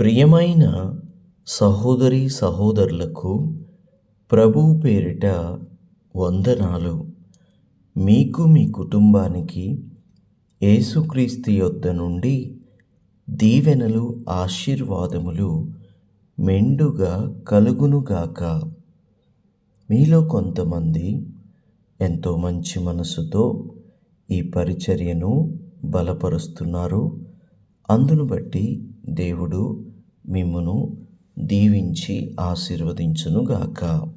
ప్రియమైన సహోదరి సహోదరులకు ప్రభు పేరిట వందనాలు. మీకు మీ కుటుంబానికి యేసుక్రీస్తు యొద్ద నుండి దీవెనలు ఆశీర్వాదములు మెండుగా కలుగునుగాక. మీలో కొంతమంది ఎంతో మంచి మనసుతో ఈ పరిచర్యను బలపరుస్తున్నారు. అందును బట్టి దేవుడు మిమ్మును దీవించి ఆశీర్వదించునుగాక.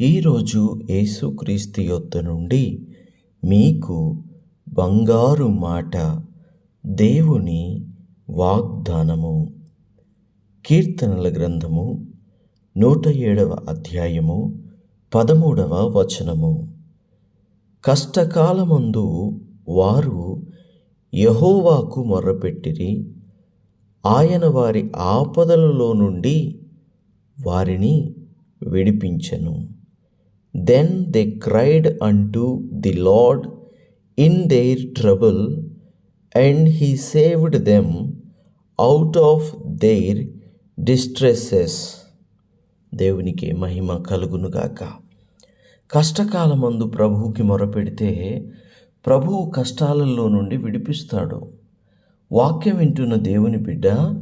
ఈరోజు యేసుక్రీస్తు యొద్ద నుండి మీకు బంగారు మాట దేవుని వాగ్దానము. కీర్తనల గ్రంథము నూట ఏడవ అధ్యాయము పదమూడవ వచనము. కష్టకాలమందు వారు యహోవాకు మొర్రపెట్టిరి ఆయన వారి ఆపదలలో నుండి వారిని విడిపించెను. Then they cried unto the lord in their trouble and he saved them out of their distresses దేవునికి మహిమ కలుగునుగాక కష్టకాలమందు ప్రభువుకి మొరపెడితే ప్రభువు కష్టాలలో నుండి విడిపిస్తాడు. వాక్యం వింటున్న దేవుని బిడ్డ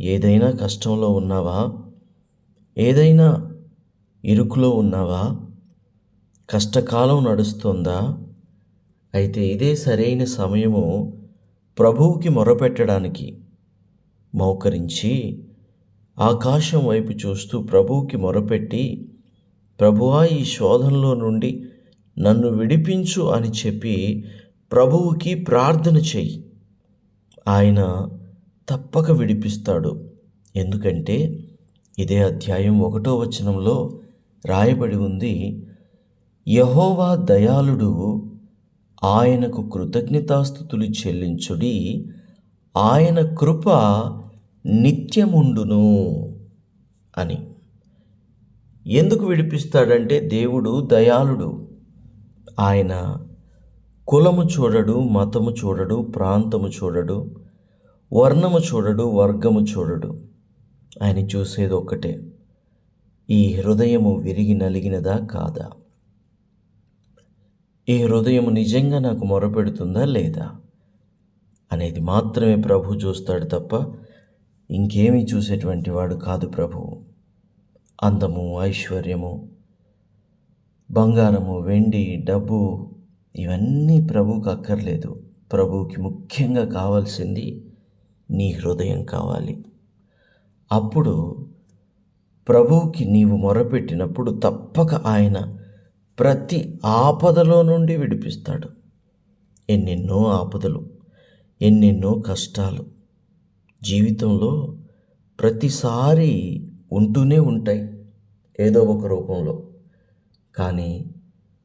ఏదైనా కష్టంలో ఉన్నావా? ఏదైనా ఇరుకులో ఉన్నావా? కష్టకాలం నడుస్తుందా? అయితే ఇదే సరైన సమయము ప్రభువుకి మొరపెట్టడానికి. మౌకరించి ఆకాశం వైపు చూస్తూ ప్రభువుకి మొరపెట్టి ప్రభువా ఈ శోధనలో నుండి నన్ను విడిపించు అని చెప్పి ప్రభువుకి ప్రార్థన చెయ్యి. ఆయన తప్పక విడిపిస్తాడు. ఎందుకంటే ఇదే అధ్యాయం ఒకటో వచనంలో రాయబడి ఉంది యహోవా దయాళుడు ఆయనకు కృతజ్ఞతాస్థుతులు చెల్లించుడి ఆయన కృప నిత్యముండును అని. ఎందుకు విడిపిస్తాడంటే దేవుడు దయాళుడు. ఆయన కులము చూడడు మతము చూడడు ప్రాంతము చూడడు వర్ణము చూడడు వర్గము చూడడు. ఆయన చూసేది ఒక్కటే. ఈ హృదయము విరిగి నలిగినదా కాదా? ఈ హృదయము నిజంగా నాకు మొరపెడుతుందా లేదా? అనేది మాత్రమే ప్రభు చూస్తాడు తప్ప ఇంకేమీ చూసేటువంటి వాడు కాదు ప్రభువు అందము ఐశ్వర్యము బంగారము వెండి డబ్బు ఇవన్నీ ప్రభువుకి అక్కర్లేదు. ప్రభువుకి ముఖ్యంగా కావాల్సింది నీ హృదయం కావాలి. అప్పుడు ప్రభువుకి నీవు మొరపెట్టినప్పుడు తప్పక ఆయన ప్రతి ఆపదలో నుండి విడిపిస్తాడు. ఎన్నెన్నో ఆపదలు ఎన్నెన్నో కష్టాలు జీవితంలో ప్రతిసారి ఉంటూనే ఉంటాయి ఏదో ఒక రూపంలో. కానీ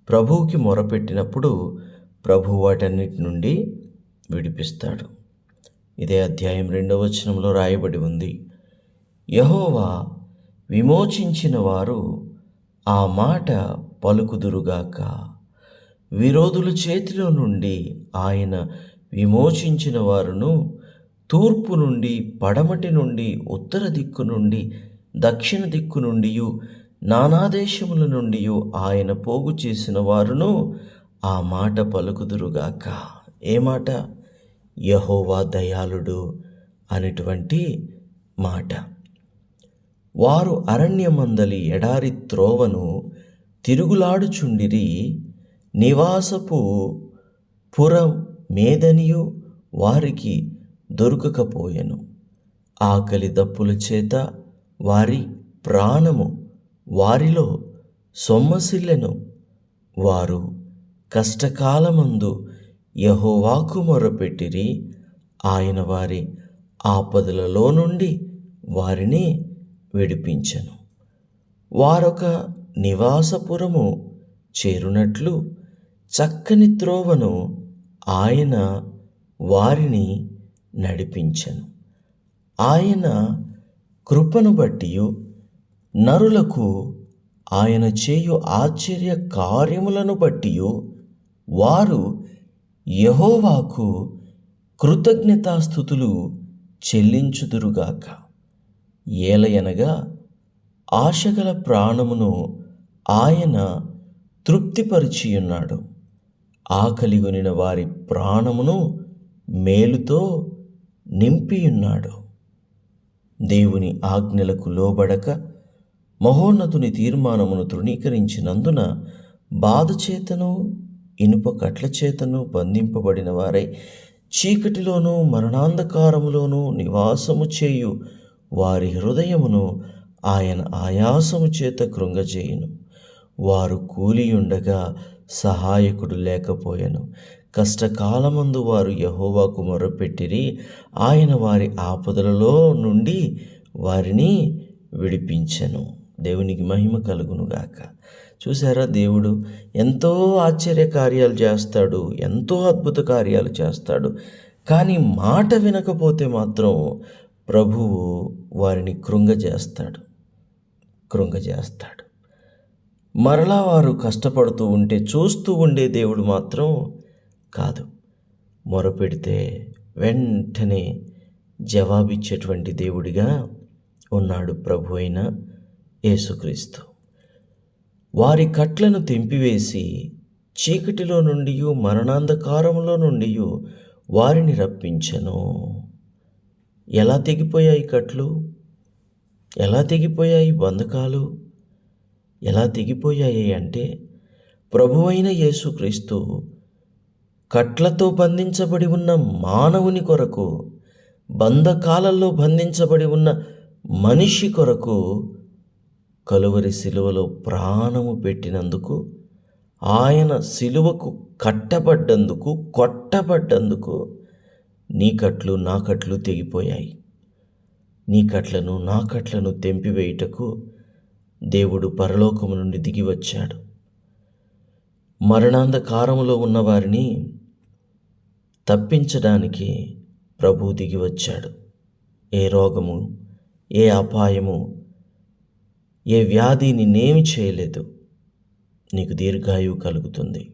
ప్రభువుకి మొరపెట్టినప్పుడు ప్రభు వాటన్నిటి నుండి విడిపిస్తాడు. ఇదే అధ్యాయం రెండవ వచనంలో రాయబడి ఉంది. యహోవా విమోచించిన వారు ఆ మాట పలుకుదురుగాక. విరోధుల చేతిలో నుండి ఆయన విమోచించిన వారును తూర్పు నుండి పడమటి నుండి ఉత్తర దిక్కు నుండి దక్షిణ దిక్కు నుండి నానాదేశముల నుండి ఆయన పోగు చేసిన వారును ఆ మాట పలుకుదురుగాక. ఏ మాట? యహోవా దయాళుడు అనేటువంటి మాట. వారు అరణ్యమందలి ఎడారి త్రోవను తిరుగులాడుచుండిరి నివాసపు పుర మేదనియు వారికి దొరకకపోయెను. ఆకలి దప్పుల చేత వారి ప్రాణము వారిలో సొమ్మసిల్లెను. వారు కష్టకాలమందు యహోవాకు మొరపెట్టిరి. ఆయన వారి ఆపదలలో నుండి వారిని విడిపించను. వారొక నివాసపురము చేరునట్లు చక్కని త్రోవను ఆయన వారిని నడిపించను. ఆయన కృపను బట్టియు నరులకు ఆయన చేయు ఆశ్చర్య కార్యములను బట్టి వారు యహోవాకు కృతజ్ఞతాస్థుతులు చెల్లించుదురుగాక. ఏలయనగా ఆశగల ప్రాణమును ఆయన తృప్తిపరిచియున్నాడు. ఆకలిగొనిన వారి ప్రాణమును మేలుతో నింపియున్నాడు. దేవుని ఆజ్ఞలకు లోబడక మహోన్నతుని తీర్మానమును తృణీకరించినందున బాధచేతను ఇనుప కట్ల చేతను బంధింపబడిన వారై చీకటిలోనూ మరణాంధకారములోనూ నివాసము చేయు వారి హృదయమును ఆయన ఆయాసము చేత కృంగజేయును. వారు కూలియుండగా సహాయకుడు లేకపోయాను. కష్టకాలమందు వారు యహోవాకు మొరపెట్టిరి ఆయన వారి ఆపదలలో నుండి వారిని విడిపించెను. దేవునికి మహిమ కలుగునుగాక. చూసారా దేవుడు ఎంతో ఆశ్చర్య కార్యాలు చేస్తాడు ఎంతో అద్భుత కార్యాలు చేస్తాడు. కానీ మాట వినకపోతే మాత్రం ప్రభువు వారిని కృంగజేస్తాడు కృంగజేస్తాడు మరలా వారు కష్టపడుతూ ఉంటే చూస్తూ ఉండే దేవుడు మాత్రం కాదు. మొరపెడితే వెంటనే జవాబిచ్చేటువంటి దేవుడిగా ఉన్నాడు ప్రభు అయిన యేసుక్రీస్తు. వారి కట్లను తెంపివేసి చీకటిలో నుండి మరణాంధకారంలో నుండి వారిని రప్పించను. ఎలా తెగిపోయాయి కట్లు? ఎలా తెగిపోయాయి బంధకాలు? ఎలా తెగిపోయాయి అంటే ప్రభువైన యేసుక్రీస్తు కట్లతో బంధించబడి ఉన్న మానవుని కొరకు బంధకాలలో బంధించబడి ఉన్న మనిషి కొరకు కలువరి శిలువలో ప్రాణము పెట్టినందుకు ఆయన శిలువకు కట్టబడ్డందుకు కొట్టబడ్డందుకు నీ కట్లు నా కట్లు తెగిపోయాయి. నీ కట్లను నా కట్లను తెంపివేయుటకు దేవుడు పరలోకము నుండి దిగి వచ్చాడు. మరణాంధకారములో ఉన్నవారిని తప్పించడానికి ప్రభు దిగి వచ్చాడు. ఏ రోగము ఏ అపాయము ఏ వ్యాధి నిన్నేమి చేయలేదు. నీకు దీర్ఘాయువు కలుగుతుంది.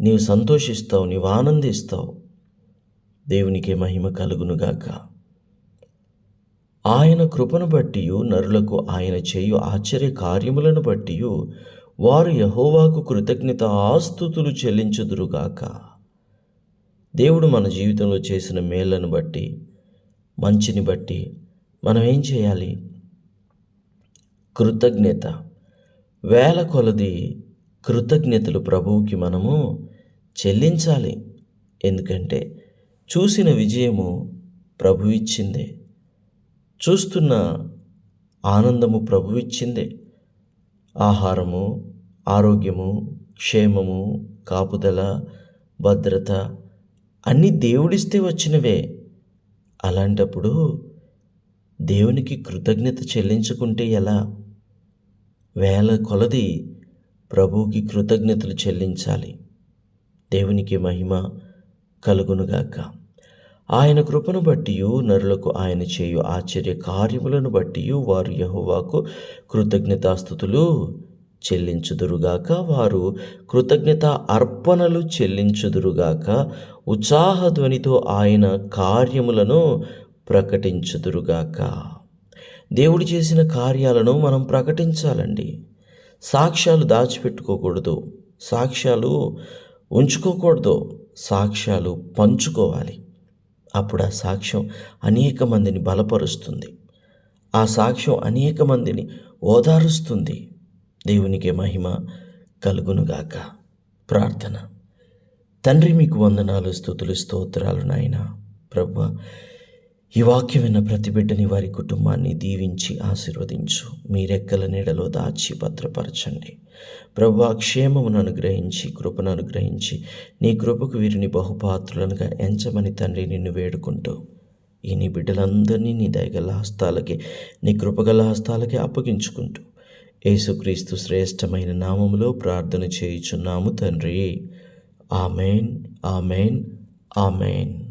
నీవు సంతోషిస్తావు నీవు ఆనందిస్తావు. దేవునికి మహిమ కలుగునుగాక. ఆయన కృపను బట్టి నరులకు ఆయన చేయు ఆశ్చర్య కార్యములను బట్టి వారు యహోవాకు కృతజ్ఞత ఆస్తుతులు చెల్లించుదురుగాక. దేవుడు మన జీవితంలో చేసిన మేళ్ళను బట్టి మంచిని బట్టి మనం ఏం చేయాలి? కృతజ్ఞత. వేల కొలది కృతజ్ఞతలు ప్రభువుకి మనము చెల్లించాలి. ఎందుకంటే చూసిన విజయము ప్రభు ఇచ్చిందే చూస్తున్న ఆనందము ప్రభు ఇచ్చిందే ఆహారము ఆరోగ్యము క్షేమము కాపుదల భద్రత అన్నీ దేవుడిస్తే వచ్చినవే. అలాంటప్పుడు దేవునికి కృతజ్ఞత చెల్లించుకుంటే ఎలా? వేల కొలది ప్రభువుకి కృతజ్ఞతలు చెల్లించాలి. దేవునికి మహిమ కలుగునుగాక ఆయన కృపను బట్టి నరులకు ఆయన చేయు ఆశ్చర్య కార్యములను బట్టి వారు యహోవాకు కృతజ్ఞతాస్థుతులు చెల్లించుదురుగాక వారు కృతజ్ఞత అర్పణలు చెల్లించుదురుగాక ఉత్సాహధ్వనితో ఆయన కార్యములను ప్రకటించుదురుగాక దేవుడు చేసిన కార్యాలను మనం ప్రకటించాలండి. సాక్ష్యాలు దాచిపెట్టుకోకూడదు. సాక్ష్యాలు ఉంచుకోకూడదు. సాక్ష్యాలు పంచుకోవాలి. అప్పుడు ఆ సాక్ష్యం అనేక మందిని బలపరుస్తుంది. ఆ సాక్ష్యం అనేక మందిని ఓదారుస్తుంది. దేవునికి మహిమ కలుగునుగాక ప్రార్థన. తండ్రి మీకు వందనాలు స్థుతులు స్తోత్రాలు నాయన. ప్రభు ఈ వాక్యం విన్న ప్రతి బిడ్డని వారి కుటుంబాన్ని దీవించి ఆశీర్వదించు. మీ రెక్కల నీడలో దాచి భద్రపరచండి. ప్రభు క్షేమమును అనుగ్రహించి కృపను అనుగ్రహించి నీ కృపకు వీరిని బహుపాత్రులనుగా ఎంచమని తండ్రి నిన్ను వేడుకుంటూ ఈ నీ బిడ్డలందరినీ నీ దయగల హస్తాలకి నీ కృపగల హస్తాలకి అప్పగించుకుంటూ యేసుక్రీస్తు శ్రేష్టమైన నామములో ప్రార్థన చేయుచున్నాము తండ్రి. Amen amen amen.